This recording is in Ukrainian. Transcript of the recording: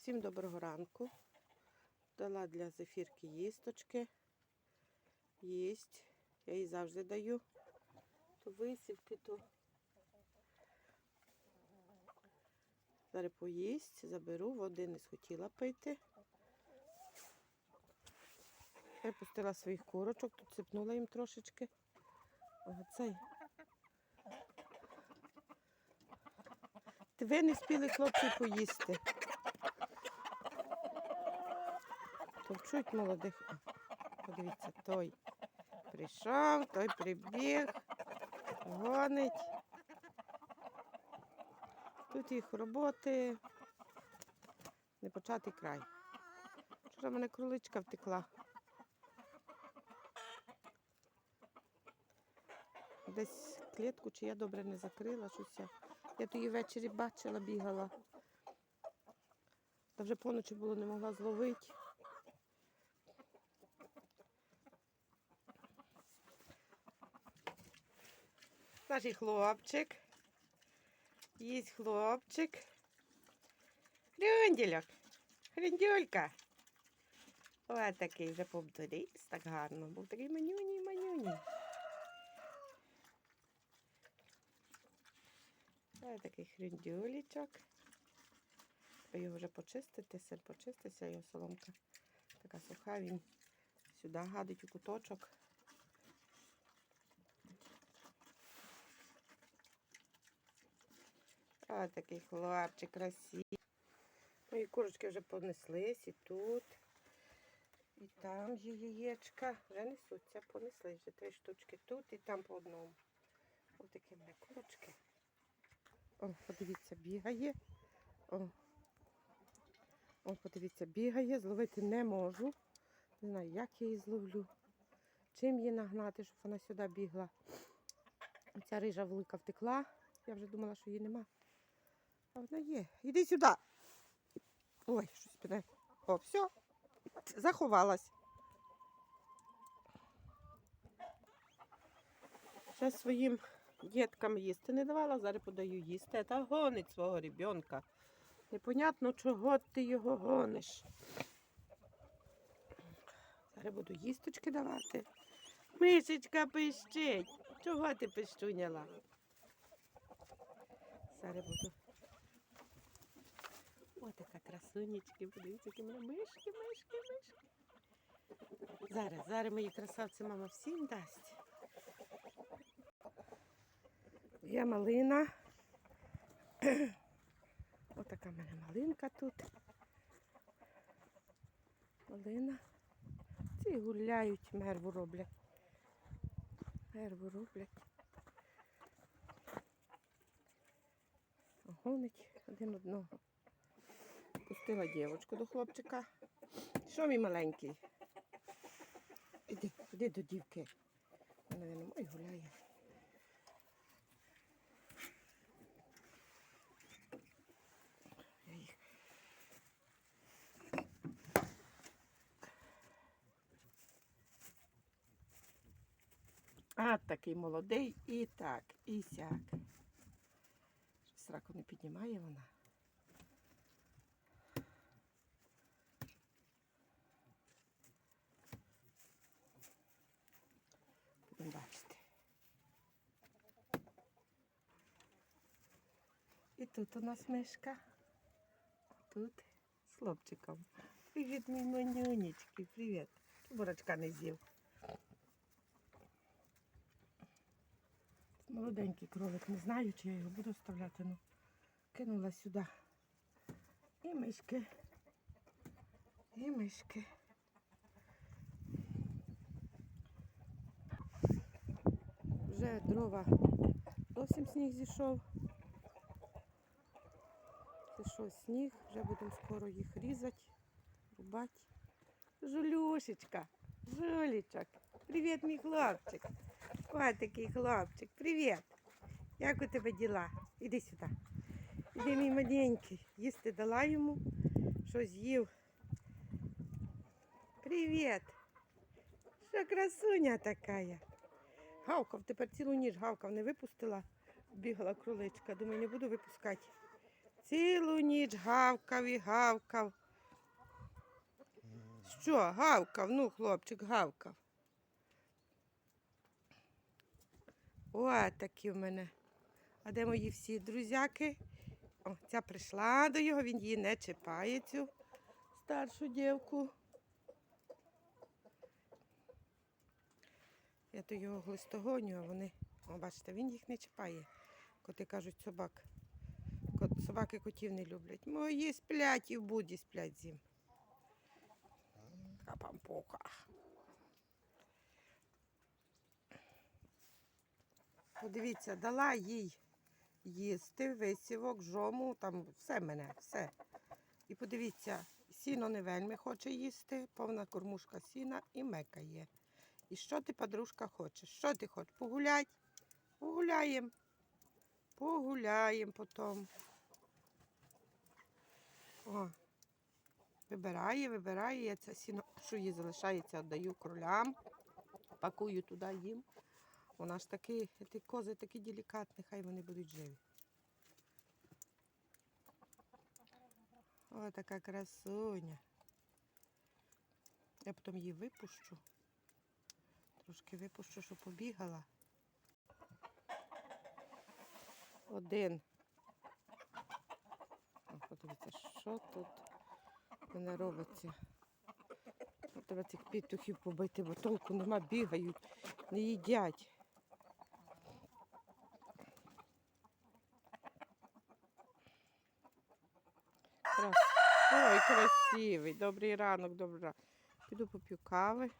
Всім доброго ранку. Дала для зефірки їсточки. Їсть. Я їй завжди даю. То висівки, то. Зараз поїсть, заберу, води не схотіла пити. Я пустила своїх курочок, тут сипнула їм трошечки. Оцей. Ви не спіли хлопці поїсти. Товчуть молодих. Подивіться, той прийшов, той прибіг, гонить. Тут їх роботи. Не початий край. Вчора в мене кроличка втекла. Десь клітку, чи я добре не закрила щось. Я, я то ввечері бачила, бігала. Та вже поночі було, не могла зловити. Наш хлопчик. Їсть хлопчик. Хрюндільок. Хрюндюлька. Ось такий вже повторився так гарно. Був такий манюній, манюній. Ось такий хрюндюлічок. Треба його вже почистити, сир почиститься, його соломка така суха, він сюди гадить у куточок. Ось такий хлопчик красивий. Мої курочки вже понеслись і тут. І там є яєчка. Вже несуться, понесли вже три штучки тут і там по одному. Ось такі мене курочки. О, подивіться, бігає. О. О, подивіться, бігає, зловити не можу. Не знаю, як я її зловлю. Чим її нагнати, щоб вона сюди бігла. Ця рижа велика втекла. Я вже думала, що її нема. А вона є. Іди сюди. Ой, щось піде. О, все. Заховалась. Ще своїм діткам їсти не давала, зараз подаю їсти. Та гонить свого ребенка. Непонятно, чого ти його гониш. Зараз буду їсточки давати. Мишечка пищить. Чого ти пищуняла? Зараз буду. Ось така красунечки. Подивіться, які мене мишки, мишки, мишки. Зараз, зараз мої красавці мама всім дасть. Є малина. Отака в мене малинка тут. Малина. Ці гуляють, мерву роблять. Мерву роблять. Гонить один одного. Пустила дівчинку до хлопчика. Що мій маленький? Іди, іди до дівки. Вона не ой гуляє. А, такий молодий і так, і сяк. Сраку не піднімає вона. Будемо бачити. І тут у нас мишка. Тут з хлопчиком. Привіт, мій манюнечки, привіт. Бурочка не з'їв. Молоденький кролик, не знаю, чи я його буду вставляти, ну кинула сюди. І мишки. І мишки. Вже дрова зовсім сніг зійшов. Зійшов сніг, вже будемо скоро їх різати, рубати. Жулюшечка, жулічок. Привіт, мій хлопчик. Ой, такий хлопчик, привіт. Як у тебе діла? Іди сюди. Іди, мій маленький. Їсти дала йому, що з'їв. Привіт. Що красуня така. Гавкав, тепер цілу ніч гавкав, не випустила. Бігала кроличка. Думаю, не буду випускати Цілу ніч гавкав і гавкав. Що, гавкав? Ну, хлопчик, гавкав. О, такі в мене. А де мої всі друзяки? О, ця прийшла до його, він її не чіпає, цю старшу дівку. Я то його глистогоню, а вони, о, бачите, він їх не чіпає. Коти кажуть собак. Собаки котів не люблять. Мої сплять і в буді сплять зім. Така пампуха. Подивіться, дала їй їсти, висівок, жому, там все мене, все. І подивіться, сіно не вельми хоче їсти, повна кормушка сіна і мекає. І що ти, подружка, хочеш? Що ти хочеш? Погулять? Погуляємо. Погуляємо потім. О, вибирає, вибирає. Я це сіно, що їй залишається, віддаю кролям, пакую туди їм. Вона ж такі, ті кози такі делікатні, хай вони будуть живі. О, така красуня. Я потім її випущу. Трошки випущу, щоб побігала. Один. Подивіться, що тут мене робиться. Ну, Треба цих петухів побити, бо толку нема, бігають, не їдять. Крас... Ой, красивий. Добрий ранок, добрий ранок. Піду поп'ю кави.